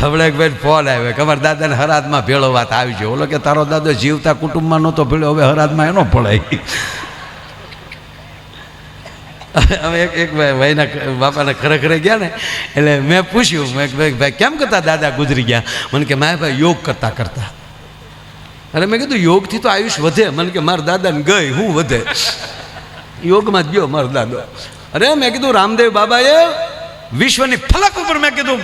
હમણાં એક ભાઈ ફોન આવ્યો કે અમારા દાદાને હરાદમાં ભેળો વાત આવી છે ઓલો કે, તારો દાદો જીવતા કુટુંબમાં નહોતો ભેળો, હવે હરાદમાં એનો પડાય હવે એક એક ભાઈ, ભાઈના બાપાને ખરે ખરે ગયા ને, એટલે મેં પૂછ્યું, મેં ભાઈ ભાઈ, કેમ કરતા દાદા ગુજરી ગયા? મને કે, મારા ભાઈ યોગ કરતા કરતા. અરે મેં કીધું, યોગથી તો આયુષ વધે. મને કે, મારા દાદાને ગઈ, હું વધે. યોગમાં જ ગયો મારો દાદો. અરે મેં કીધું, રામદેવ બાબાએ વિશ્વની ફલક ઉપર મેં કીધું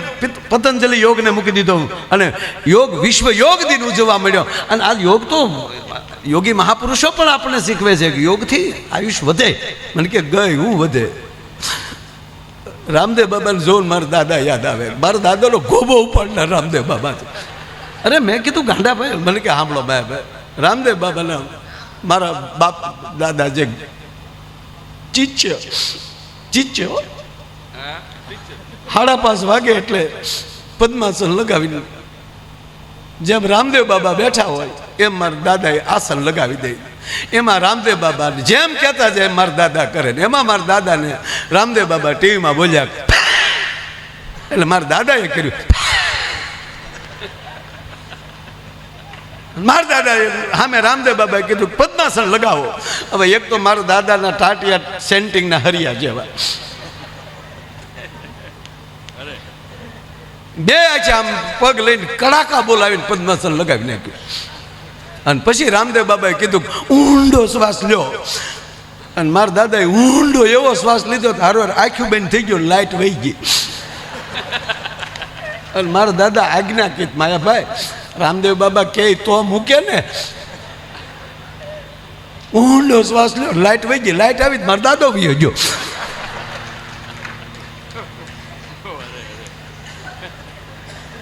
પતંજલિ યોગને મૂકી દીધો અને યોગ, વિશ્વ યોગ દિન ઉજવવા મળ્યો. અને આ યોગ તો યોગી મહાપુરુષો પણ આપણને શીખવે છે કે યોગથી આયુષ વધે. મને કે, ગઈ, હું વધે. રામદેવ બાબાને જોન મારા દાદા યાદ આવે. મારા દાદાનો ગોબો ઉપાડનાર રામદેવ બાબા છે. અરે, મેં કીધું, ગાંડા ભાઈ, મને કે સાંભળો ભાઈ ભાઈ. રામદેવ બાબાના મારા બાપ દાદા જે ચીચ્ય ચીચ્ય. સાડા પાંચ વાગે એટલે પદ્માસન લગાવીને જેમ રામદેવ બાબા બેઠા હોય, એમ મારા દાદાએ આસન લગાવી દે એમાં રામદેવ બાબા જેમ કહેતા જાય મારા દાદા કરે ને. એમાં મારા દાદાને રામદેવ બાબા ટીવીમાં બોલ્યા એટલે મારા દાદાએ કર્યું મારા દાદાએ સામે રામદેવ બાબાએ કીધું, પદ્માસન લગાવો. હવે એક તો મારા દાદાના ટાટિયા સેન્ટિંગના હરિયા જેવા. બે છે આમ પગ લઈને કડાકા બોલાવીને પદ્માસન લગાવી નાખ્યું. અને પછી રામદેવ બાબાએ કીધું ઊંડો શ્વાસ લ્યો. અને મારા દાદાએ ઊંડો એવો શ્વાસ લીધો હારો આખું બેન થઈ ગયું, લાઈટ વહી ગઈ. અને મારા દાદા આજ્ઞા કીધ માયાભાઈ રામદેવ બાબા કે તો મૂકે ને. ઊંડો શ્વાસ લ્યો, લાઈટ વહી ગઈ, લાઈટ આવી, મારો દાદો બી ગયો.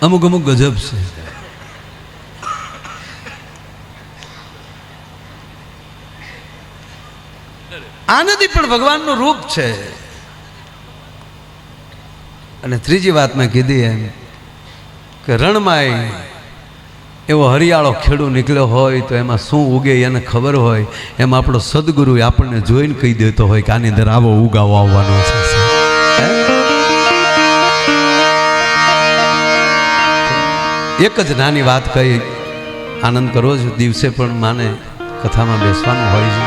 અમુક અમુક ગજબ છે. આનંદી પણ ભગવાનનું રૂપ છે. અને ત્રીજી વાત મેં કીધી એમ કે રણમાં એવો હરિયાળો ખેડૂ નીકળ્યો હોય તો એમાં શું ઉગે એને ખબર હોય. એમ આપણો સદગુરુ આપણને જોઈને કહી દેતો હોય કે આની અંદર આવો ઉગાવો આવવાનો છે એક જ નાની વાત કહી. આનંદ કરો જ દિવસે પણ માને કથામાં બેસવાનું હોય છે.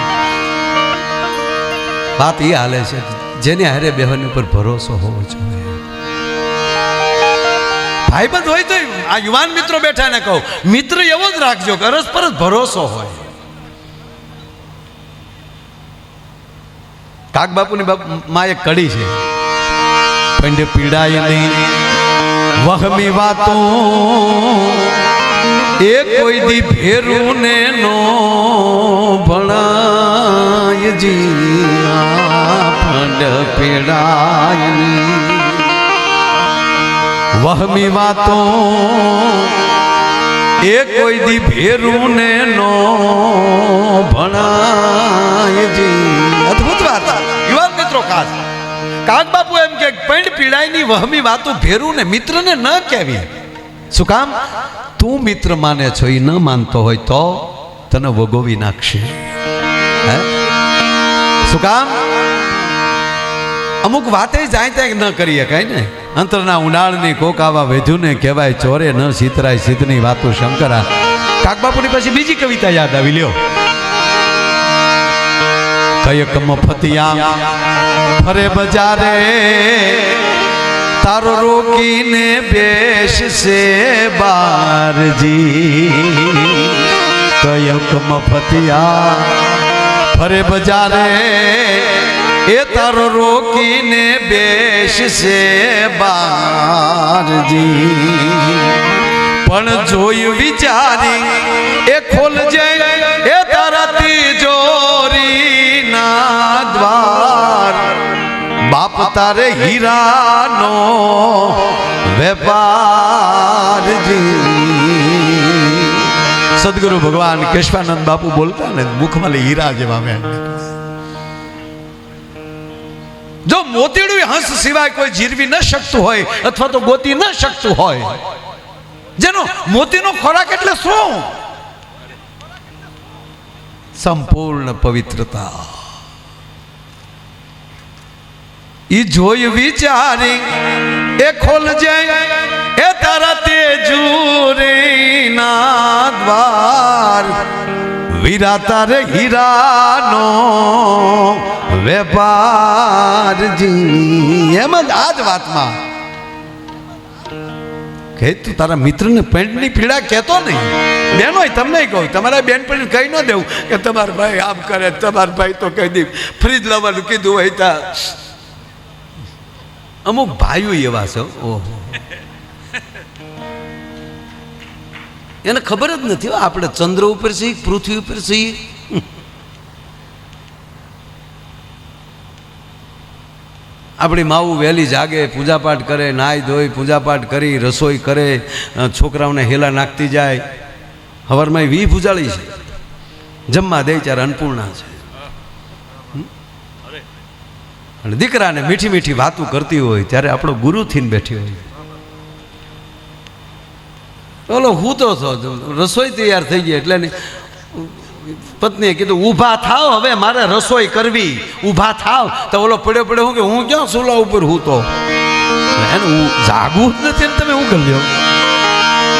વાત એ હાલે છે જેને હારે બેહવાની ઉપર ભરોસો હોવો જોઈએ. ભાઈબંધ હોય તો આ યુવાન મિત્રો બેઠા ને કહું, મિત્ર એવો જ રાખજો કે જ ભરોસો હોય. કાક બાપુની બાપમાં એક કડી છે. પંડે પીડાય નહીં. વહમી વાતો. એ કોઈ દી ફેરું ને નો ભણાય જી ફંડ પેડાય વહમી વાતો. એ કોઈ દી ભેરું ને નો ભણાય જી અદ્ભુત વાત. યુવાન મિત્રો ખાસ. કાક બાપુ પૈણ પીડાયની વહમી વાતો ભેરું ને મિત્રને ન કહેવી. શું કામ? તું મિત્ર માને છો એ ન માનતો હોય તો તને વગોવી નાખશે. શું કામ? અમુક વાતે જાય ત્યાં ન કરીએ કઈ ને? અંતરના ઉનાળની કોક આવા વેધુને કહેવાય, ચોરે ન સીતરાય સીતની વાતો શંકરા. કાકબાપુની પછી બીજી કવિતા યાદ આવી, લ્યો. કયક મફતિયા ફરે બજારે, તારો રોકીને બેસશે બારજી. કયક મફતિયા ફરે બજારે, એ તારો રોકીને બેસશે બારજી. પણ જોયું વિચારી, એ ખોલજે તારે હીરાનો વેપારજી. સદગુરુ ભગવાન કેશવાનંદ બાપુ બોલતા ને મુખમાં હીરા જેવા મેં. જો મોતીડું હંસ સિવાય કોઈ જીરવી ન શકતું હોય અથવા તો ગોતી ન શકતું હોય, જેનો મોતીનો ખોરાક એટલે શું? સંપૂર્ણ પવિત્રતા. ઈ જોઈ વિચારી, એ ખોલ જાય એ તારા તે જુરીના દ્વાર. વિરાતા રે હીરાનો વેપારજી એમ જ આ જ વાતમાં. કે તું તારા મિત્રને પેન્ટની પીડા કહેતો નહીં. બહેનો તમને કહું, તમારા બેનપણી કહી ન દેવું કે તમારા ભાઈ આમ કરે, તમારા ભાઈ તો કહી દે ફ્રીજ લાવવાનું કીધું હોય ત્યાં અમુક ભાઈઓ એવા છે? ઓહો. એને ખબર જ નથી આપણે ચંદ્ર ઉપર છીએ, પૃથ્વી ઉપર છીએ. આપણી માવું વહેલી જાગે, પૂજાપાઠ કરે, નાહી ધોઈ, પૂજાપાઠ કરી, રસોઈ કરે છોકરાઓને હેલા નાખતી જાય. હવારમાં વી ભૂજાળી છે. જમવા દે ત્યારે અન્નપૂર્ણા છે. અને દીકરાને મીઠી મીઠી વાતો કરતી હોય ત્યારે આપણો ગુરુ થઈને બેઠી હોય. ઓલો હું તો થો રસોઈ તૈયાર થઈ ગઈ એટલે પત્નીએ કીધું, ઊભા થાવ, હવે મારે રસોઈ કરવી. ઊભા થાવ. તો ઓલો પડ્યો પડ્યો હું કે, હું ક્યાં સુલા ઉપર હું તો એને હું જાગવું જ નથી તમે હું લ્યો?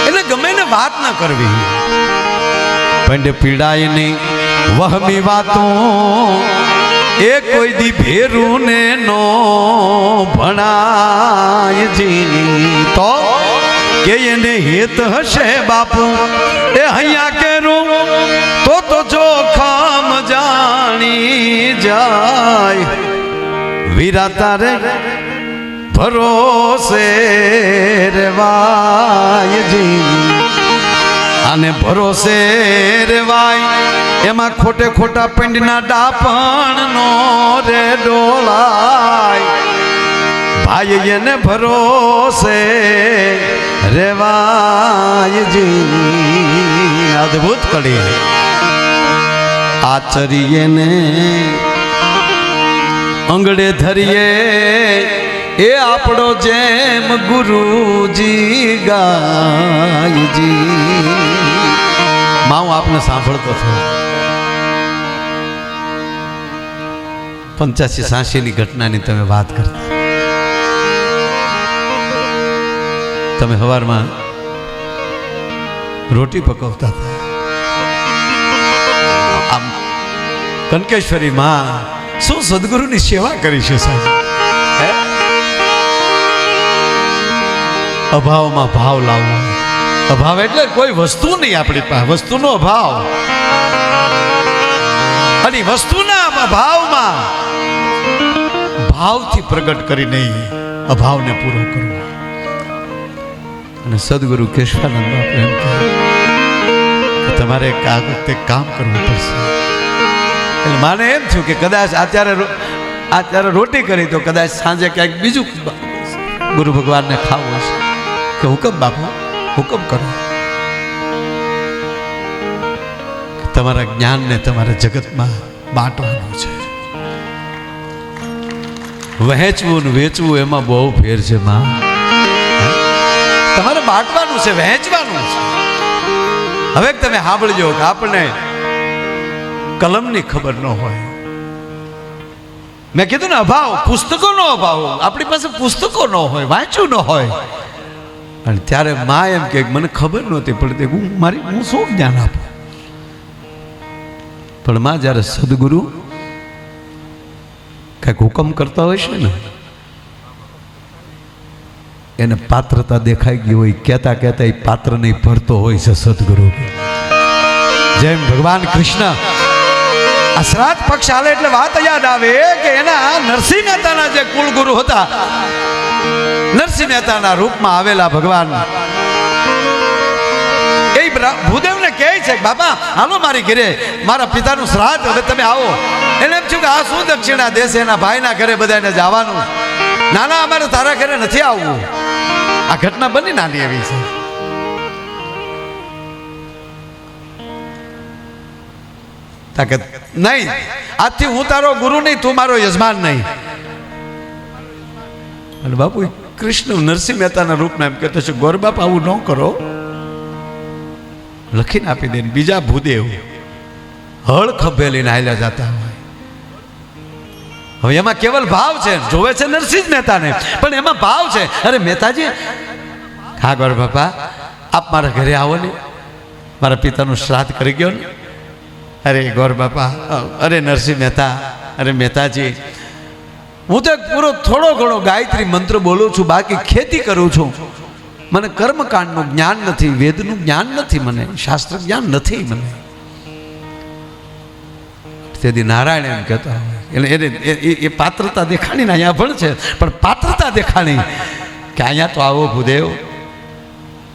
એટલે ગમે ને વાત ના કરવી. પંડે પીડાય નહીં વહમી વાતો એ કોઈ દી ભેરું ને નો ભણાય જીની. તો કે એને હિત હશે બાપુ? એ અહીંયા કેરું? તો તો જોખમ જાણી જાય. વીરા તારે ભરોસે રેવાય જી અને ભરોસે રેવાય એમાં ખોટે ખોટા પેંડના ડાપણ નો રે ડોલાય. ભાઈ એને ભરોસે રેવાયજી અદ્ભુત કડી. આચરીએ ને અંગડે ધરીએ, એ આપણો જેમ ગુરુજી ગાયજી. માં હું આપને સાંભળતો થયો પંચ્યાસી સાસીની ઘટનાની તમે વાત કરતા તમે સવારમાં રોટી પકવતા હતા. આમ કનકેશ્વરી માં શું સદગુરુની સેવા કરી છે સાહેબ? અભાવમાં ભાવ લાવવો. અભાવ એટલે કોઈ વસ્તુ નહીં આપણી પાસે. વસ્તુનો અભાવ. અને વસ્તુના અભાવમાં ભાવથી પ્રગટ કરી નહીં અભાવને પૂરો કરવો અને સદગુરુ કેશવાનંદ બાપુ એમ કે તમારે આ વખતે કામ કરવું પડશે. એટલે માને એમ થયું કે કદાચ અત્યારે અત્યારે રોટી કરી તો કદાચ સાંજે ક્યાંક બીજું ગુરુ ભગવાનને ખાવું હશે. કે હુકમ બાપુ, હુકમ કરો. તમારા જ્ઞાનને તમારા જગતમાં બાંટવાનું છે. વહેંચવું ને વેચવું એમાં બહુ ફેર છે, માં. તમારે બાંટવાનું છે, વહેંચવાનું છે. હવે તમે સાંભળજો કે આપણને કલમની ખબર ન હોય. મેં કીધું ને, અભાવ, પુસ્તકોનો અભાવ. આપણી પાસે પુસ્તકો ન હોય વાંચ્યું ન હોય. અને ત્યારે મા એમ કે, મને ખબર નહોતી પડતી હું, મારી, હું શું જ્ઞાન આપું? પણ માં જ્યારે સદગુરુ કંઈક હુકમ કરતા હોય છે ને? એને પાત્રતા દેખાઈ ગઈ હોય, કહેતા કહેતા એ પાત્ર નહીં ભરતો હોય છે સદગુરુ જેમ ભગવાન કૃષ્ણ. આ પક્ષ હાલે એટલે વાત યાદ આવે કે એના નરસિંહ મહેતાના જે કુલગુરુ હતા, નરસિંહ મહેતાના રૂપમાં આવેલા ભગવાન. એ કહે છે કે બાપા, હાલો મારી ઘરે. મારા પિતાનું શ્રાદ્ધ, હવે તમે આવો. એને એમ છું કે આ શું દક્ષિણા દેશે? એના ભાઈના ઘરે બધાને જવાનું નાના, અમારે તારા ઘરે નથી આવવું. આ ઘટના બની નાની એવી છે. તાકાત નહીં. આજથી હું તારો ગુરુ નહીં, તું મારો યજમાન નહીં. અને બાપુ, કૃષ્ણ નરસિંહ મહેતાના રૂપમાં એમ કહેતો છે, ગોર બાપ, આવું ન કરો. લખીને આપી દે બીજા ભૂદેવ હળ ખભે લઈને હાલ્યા જતા હોય. હવે એમાં કેવલ ભાવ છે. જોવે છે નરસિંહ મહેતાને. પણ એમાં ભાવ છે. અરે મહેતાજી હા ગોર બાપા, આપ મારા ઘરે આવો ને. મારા પિતાનું શ્રાદ્ધ કરી ગયો ને. અરે ગોર બાપા, અરે નરસિંહ મહેતા, અરે મહેતાજી, હું તો પૂરો થોડો ઘણો ગાયત્રી મંત્ર બોલું છું, બાકી ખેતી કરું છું. મને કર્મકાંડનું જ્ઞાન નથી, વેદનું જ્ઞાન નથી મને શાસ્ત્ર જ્ઞાન નથી મને. તેથી નારાયણ એમ કહેતા એટલે એને એ- પાત્રતા દેખાણીને અહીંયા પણ છે, પણ પાત્રતા દેખાણી કે અહીંયા તો આવો ભૂદેવ.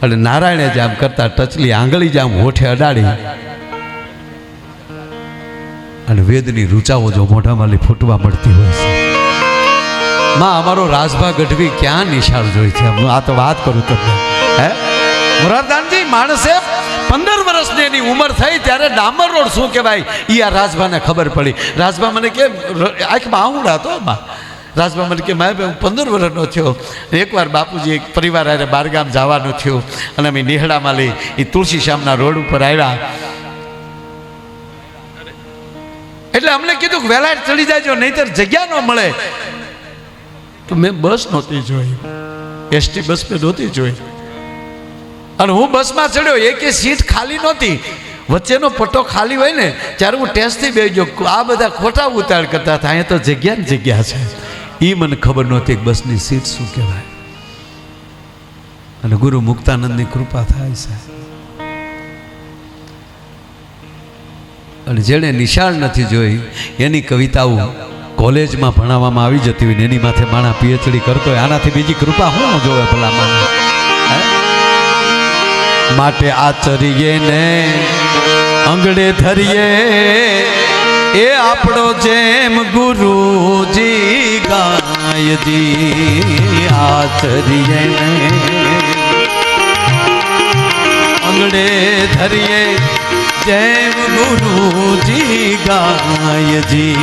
એટલે નારાયણે જ આમ કરતા ટચલી આંગળી જ હોઠે અડાડી. અને વેદની રૂચાઓ જો મોઢામાં ફૂટવા મળતી હોય છે. માં, અમારો રાજભા ગઢવી ક્યાં નિશાળ જોઈ છે? હું આ તો વાત કરું તમને. હે? મુરારદાનજી, માણસે પંદર વર્ષની એની ઉંમર થઈ, ત્યારે ડામર રોડ શું કહેવાય? એ આ રાજભાને ખબર પડી. રાજભા મને કે આંખમાં આવુડા હતો આમાં? રાજભા મને કે, મારે હું પંદર વર્ષનો થયો. એકવાર બાપુજી એક પરિવાર આરે બારગામ જવાનું થયું. અને અમે નિહળામાં લઈ એ તુલસી શ્યામના રોડ ઉપર આવ્યા એટલે અમને કીધું કે વહેલા ચડી જાજો, નહીતર જગ્યા ન મળે. તો મેં બસ નહોતી જોઈ. એસટી બસ મેં નહોતી જોઈ. અને હું બસમાં ચડ્યો, એકે સીટ ખાલી નહોતી. વચ્ચેનો પટ્ટો ખાલી હોય ને, ત્યારે હું ટેસ્ટથી બે ગયો આ બધા ખોટા ઉતાર કરતા હતા. અહીંયા તો જગ્યા ને જગ્યા છે. એ મને ખબર નહોતી બસની સીટ શું કહેવાય. અને ગુરુ મુક્તાનંદની કૃપા થાય છે. અને જેણે નિશાળ નથી જોઈ, એની કવિતાઓ કોલેજમાં ભણાવવામાં આવી જતી હોય ને એની માથે માણા પીએચડી કરતો હોય, આનાથી બીજી કૃપા હું જોવે ભલા માટે આચરીએ ને અંગડે ધરીએ, એ આપણો જેમ ગુરુજી ગાયજી, આચરીએ ને અંગડે ધરીએ જેમ ગુરુજી ગાયજી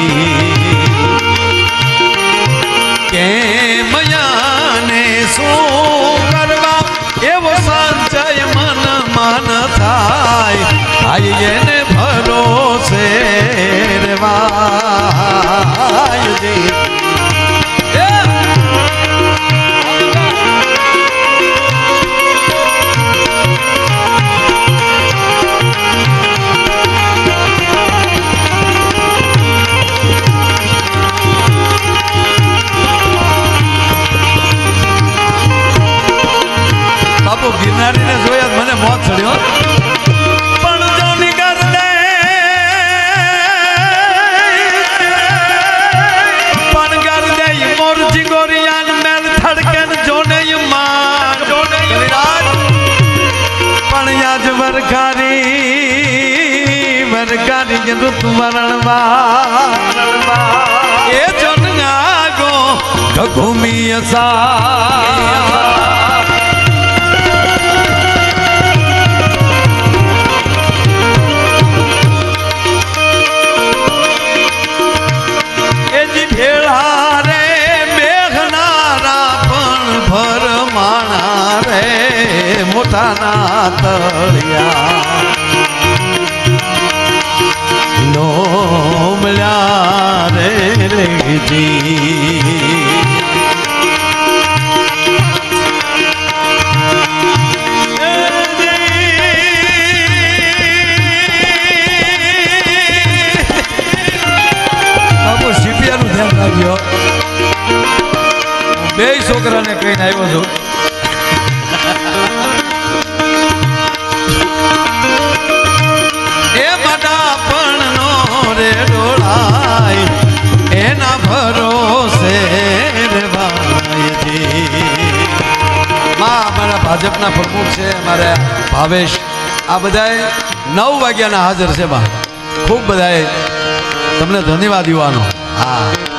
કેમ મયાને શું કરવા? એવો સંચય મન મન થાય. થાય એને ભરોસે રેવાયજી વરકારી વરખારી ઋત વરણવા એ જન આગો ઘુમી સા તળિયા. લોમલ્યા રે રાખજો. બે છોકરાને કહીને આવ્યો છું. ભાજપના પ્રમુખ છે અમારે ભાવેશ. આ બધાએ નવ વાગ્યાના હાજર છે બા. ખૂબ બધાએ તમને ધન્યવાદ યુવાનો. હા.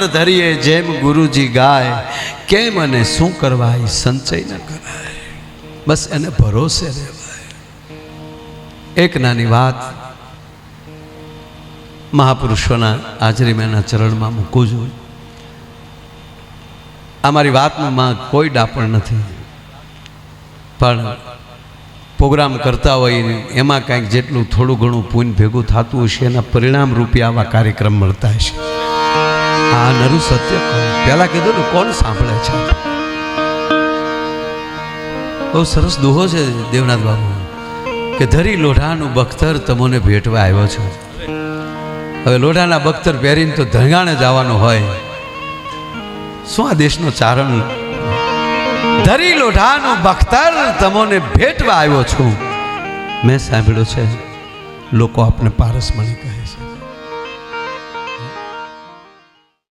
પર ધરીએ, જેમ ગુરુજી ગાય, કેમ અને શું કરવા એ સંચય ન કરાય. બસ એને ભરોસે રહેવાય. એક નાની વાત મહાપુરુષોના હાજરી મેં ચરણમાં મૂકું છું. આ મારી વાતમાં કોઈ ડાપણ નથી. પણ પ્રોગ્રામ કરતા હોય એમાં કાંઈક જેટલું થોડું ઘણું પૂન ભેગું થતું હશે એના પરિણામ રૂપે આવા કાર્યક્રમ મળતા હશે. આ નરું સત્ય પહેલાં કીધું ને કોણ સાંભળે છે? બહુ સરસ દોહો છે દેવનાથ બાબુ. કે ધરી લોઢાનું બખ્તર તમને ભેટવા આવ્યો છે. હવે લોઢાના બખ્તર પહેરીને તો ધણગાણે જવાનું હોય. શું આ દેશનો ચારણ? ધરી લોઢાનું બખ્તર તમને ભેટવા આવ્યો છું. મેં સાંભળ્યું છે, લોકો આપને પારસમણી કહે